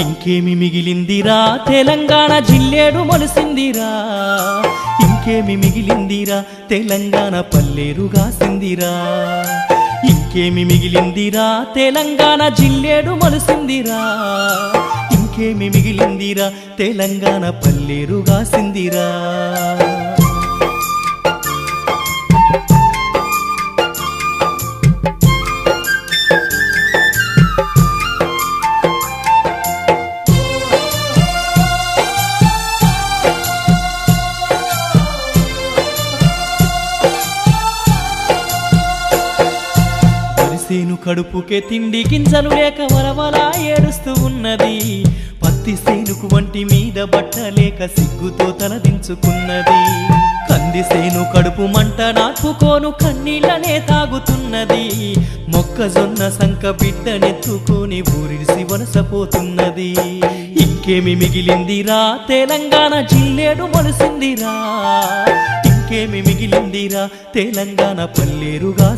ఇంకేమి మిగిలిందిరా? తెలంగాణ జిల్లేడు మొలిసిందిరా. ఇంకేమి మిగిలిందిరా? తెలంగాణ పల్లేరుగా సిందిరా ఇంకేమి మిగిలిందిరా? తెలంగాణ జిల్లేడు మొలిసిందిరా. ఇంకేమి మిగిలిందిరా? తెలంగాణ పల్లేరుగా సిందిరా కడుపుకే తిండి గింజలు లేక వలవలా ఏడుస్తూ ఉన్నది. పత్తి సేనుకు వంటి మీద బట్ట లేక సిగ్గుతో తలదించుకున్నది. కంది సేను కడుపు మంట నాటుకోను కన్నీళ్ళనే తాగుతున్నది. మొక్కజొన్న సంక బిడ్డనెత్తుకొని ఊరిసి వలసపోతున్నది. ఇంకేమి మిగిలిందిరా? తెలంగాణ జిల్లేడు మొలిసిందిరా. ఇంకేమి మిగిలిందిరా? తెలంగాణ పల్లేరుగా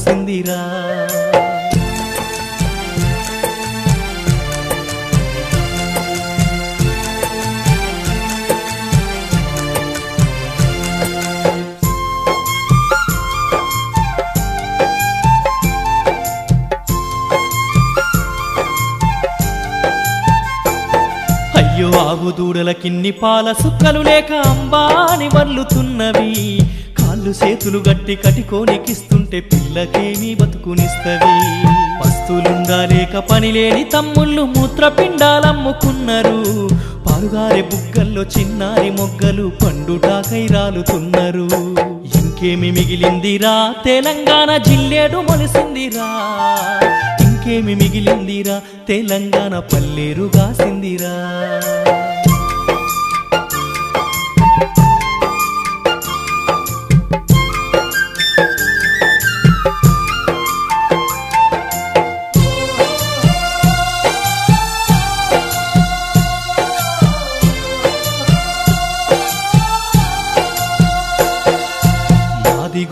ఆవు దూడల కిన్ని పాల సుక్కలు లేక అంబాని వల్లుతున్నవి. కాళ్ళు చేతులు గట్టి కటికోనికిస్తుంటే పిల్లకేమీ బతుకునిస్తవి. వస్తువులుందా లేక పని లేని తమ్ముళ్ళు మూత్రపిండాలమ్ముకున్నారు. పారుగారే బుగ్గల్లో చిన్నారి మొగ్గలు పండుటాకై రాలుతున్నారు. ఇంకేమి మిగిలిందిరా? తెలంగాణ జిల్లేడు మొలిసిందిరా. ఇంకేమి మిగిలిందిరా? తెలంగాణ పల్లేరుగా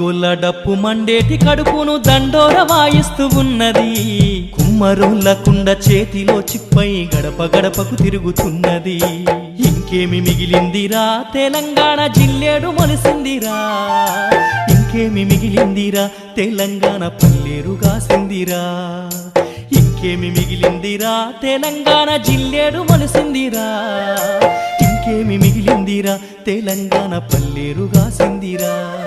సిందిరా డప్పు మండేటి కడుపును దండోర వాయిస్తూ ఉన్నది. కుమ్మరుల కుండ చేతిలో చిప్పై గడప గడపకు తిరుగుతున్నది. ఇంకేమి మిగిలిందిరా? తెలంగాణ జిల్లేడు మొలిసిందిరా. ఇంకేమి మిగిలిందిరా? తెలంగాణ పల్లేరుగా సిందిరా. ఇంకేమి మిగిలిందిరా? తెలంగాణ జిల్లేడు మొలిసిందిరా. ఇంకేమి మిగిలిందిరా? తెలంగాణ పల్లేరుగా సిందిరా.